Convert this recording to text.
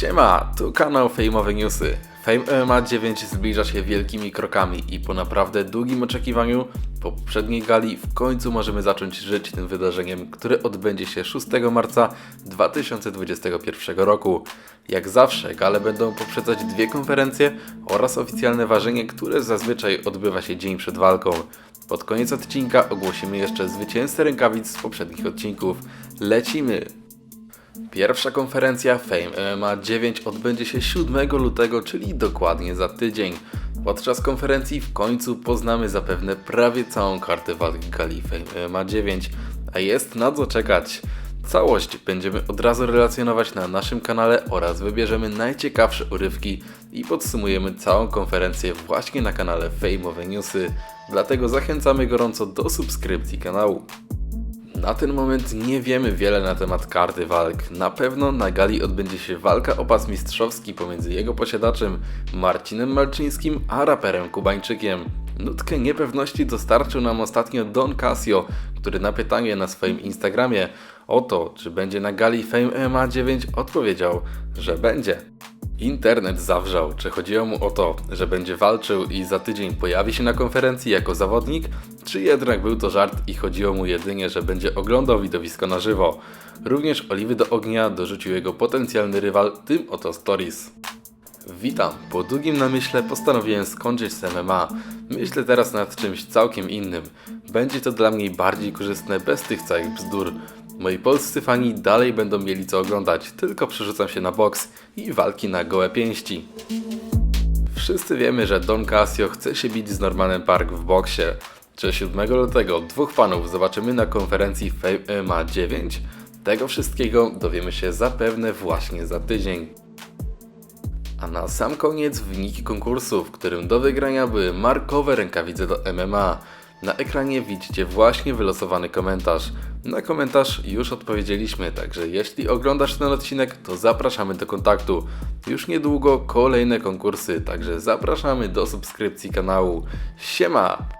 Siema, tu kanał Fejmowe Newsy. Fame MMA 9 zbliża się wielkimi krokami i po naprawdę długim oczekiwaniu, po poprzedniej gali w końcu możemy zacząć żyć tym wydarzeniem, które odbędzie się 6 marca 2021 roku. Jak zawsze gale będą poprzedzać dwie konferencje oraz oficjalne ważenie, które zazwyczaj odbywa się dzień przed walką. Pod koniec odcinka ogłosimy jeszcze zwycięzcę rękawic z poprzednich odcinków. Lecimy! Pierwsza konferencja Fame MMA 9 odbędzie się 7 lutego, czyli dokładnie za tydzień. Podczas konferencji w końcu poznamy zapewne prawie całą kartę walki gali Fame MMA 9, a jest na co czekać. Całość będziemy od razu relacjonować na naszym kanale oraz wybierzemy najciekawsze urywki i podsumujemy całą konferencję właśnie na kanale Fame'owe Newsy. Dlatego zachęcamy gorąco do subskrypcji kanału. Na ten moment nie wiemy wiele na temat karty walk. Na pewno na gali odbędzie się walka o pas mistrzowski pomiędzy jego posiadaczem Marcinem Malczyńskim a raperem Kubańczykiem. Nutkę niepewności dostarczył nam ostatnio Don Casio, który na pytanie na swoim Instagramie o to, czy będzie na gali Fame MMA 9 odpowiedział, że będzie. Internet zawrzał, czy chodziło mu o to, że będzie walczył i za tydzień pojawi się na konferencji jako zawodnik, czy jednak był to żart i chodziło mu jedynie, że będzie oglądał widowisko na żywo. Również oliwy do ognia dorzucił jego potencjalny rywal, tym oto Stories. Witam. Po długim namyśle postanowiłem skończyć z MMA. Myślę teraz nad czymś całkiem innym. Będzie to dla mnie bardziej korzystne bez tych całych bzdur. Moi polscy fani dalej będą mieli co oglądać, tylko przerzucam się na boks i walki na gołe pięści. Wszyscy wiemy, że Don Casio chce się bić z Normanem Park w boksie. Czy 7 lutego dwóch panów zobaczymy na konferencji MMA 9? Tego wszystkiego dowiemy się zapewne właśnie za tydzień. A na sam koniec wyniki konkursu, w którym do wygrania były markowe rękawice do MMA. Na ekranie widzicie właśnie wylosowany komentarz. Na komentarz już odpowiedzieliśmy, także jeśli oglądasz ten odcinek, to zapraszamy do kontaktu. Już niedługo kolejne konkursy, także zapraszamy do subskrypcji kanału. Siema!